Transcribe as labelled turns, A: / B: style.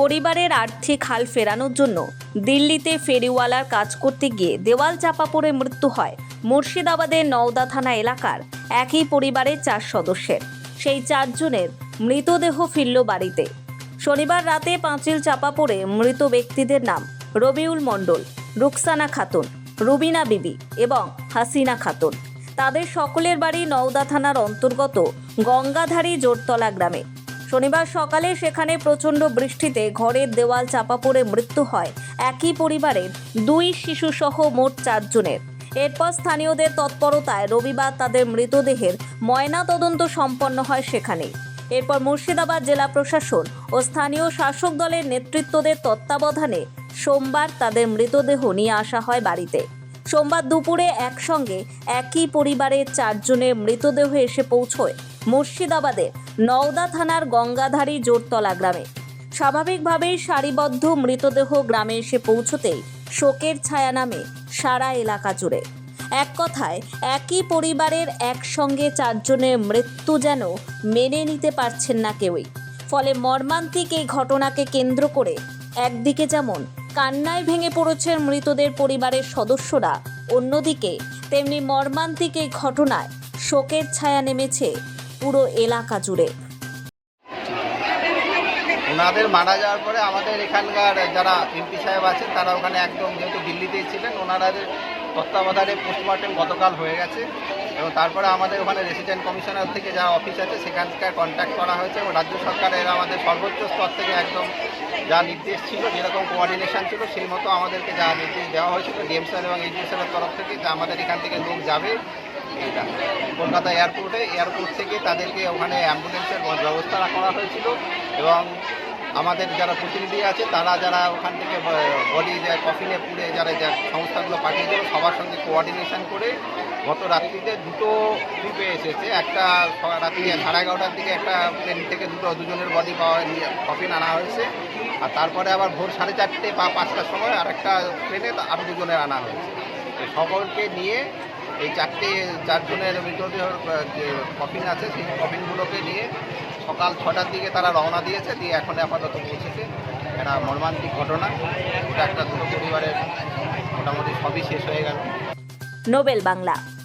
A: পরিবারের আর্থিক হাল ফেরানোর জন্য দিল্লিতে ফেরিওয়ালার কাজ করতে গিয়ে দেওয়াল চাপা পড়ে মৃত্যু হয়। মুর্শিদাবাদের নওদা থানা এলাকার একই পরিবারের চার সদস্যের। সেই চারজনের মৃতদেহ ফিরল বাড়িতে। শনিবার রাতে পাঁচিল চাপা পড়ে মৃত ব্যক্তিদের নাম রবিউল মণ্ডল, রুকসানা খাতুন, রুবিনা বিবি এবং হাসিনা খাতুন। তাদের সকলের বাড়ি নওদা থানার অন্তর্গত গঙ্গাধারী জোরতলা গ্রামে। শনিবার সকালে সেখানে প্রচণ্ড বৃষ্টিতে ঘরের দেওয়াল চাপা পড়ে মৃত্যু হয়। একই পরিবারের দুই শিশুসহ মোট চারজনের। এরপর স্থানীয়দের তৎপরতায় রবিবার তাদের মৃতদেহের ময়না তদন্ত সম্পন্ন হয় সেখানে এরপর মুর্শিদাবাদ জেলা প্রশাসন ও স্থানীয় শাসক দলের নেতৃত্বদের তত্ত্বাবধানে সোমবার তাদের মৃতদেহ নিয়ে আসা হয় বাড়িতে। সোমবার দুপুরে একসঙ্গে একই পরিবারের চারজনের মৃতদেহ এসে পৌঁছয় মুর্শিদাবাদের নওদা থানার গঙ্গাধারী জোরতলা গ্রামে। স্বাভাবিকভাবেই সারিবদ্ধ মৃতদেহ গ্রামে এসে পৌঁছতেই শোকের ছায়া নামে সারা এলাকা জুড়ে। এক কথায়, একই পরিবারের একসঙ্গে চারজনের মৃত্যু যেন মেনে নিতে পারছেন না কেউই। ফলে মর্মান্তিক এই ঘটনাকে কেন্দ্র করে একদিকে যেমন কান্নায় ভেঙে পড়েছেন মৃতদের পরিবারের সদস্যরা, অন্যদিকে তেমনি মর্মান্তিক এই ঘটনায় শোকের ছায়া নেমেছে পুরো এলাকা জুড়ে।
B: ওনাদের মারা যাওয়ার পরে আমাদের এখানকার যারা এমপি সাহেব আছেন, তারা ওখানে একদম যেহেতু দিল্লিতেই ছিলেন ওনারা তত্ত্বাবধানে পোস্টমর্টেম গতকাল হয়ে গেছে। এবং তারপরে আমাদের ওখানে রেসিডেন্ট কমিশনার থেকে যা অফিস আছে, সেখানকার কন্ট্যাক্ট করা হয়েছে এবং রাজ্য সরকারের আমাদের সর্বোচ্চ স্তর থেকে একদম যা নির্দেশ ছিল, যেরকম কোঅর্ডিনেশন ছিল, সেই মতো আমাদেরকে যা নির্দেশ দেওয়া হয়েছিল ডিএম স্যার এবং এইচডি তরফ থেকে, যে আমাদের এখান থেকে লোক যাবে এইটা। কলকাতা এয়ারপোর্টে এয়ারপোর্ট থেকে তাদেরকে ওখানে অ্যাম্বুলেন্সের ব্যবস্থা করা হয়েছিল এবং আমাদের যারা প্রতিনিধি আছে, তারা যারা ওখান থেকে বডি যায় কফিনে পুড়ে যারা যা সংস্থাগুলো পাঠিয়েছিল, সবার সঙ্গে কোঅর্ডিনেশন করে গত রাত্রিতে দুটো ট্রিপে এসেছে। একটা রাত্রি সাড়ে এগারোটার দিকে একটা প্লেন থেকে দুটো, দুজনের বডি পাওয়া কফিন আনা হয়েছে। আর তারপরে আবার ভোর সাড়ে চারটে বা পাঁচটার সময় আরেকটা প্লেনে আরও দুজনের আনা হয়েছে। সকলকে নিয়ে এই চারটি, চারজনের মৃতদেহ যে কফিন আছে, সেই কফিনগুলোকে নিয়ে সকাল ছটার দিকে তারা রওনা দিয়েছে, দিয়ে এখন আপাতত পৌঁছেছে। একটা মর্মান্তিক ঘটনা। এটা একটা দুটো পরিবারের মোটামুটি সবই শেষ হয়ে গেল।
A: নোবেল বাংলা।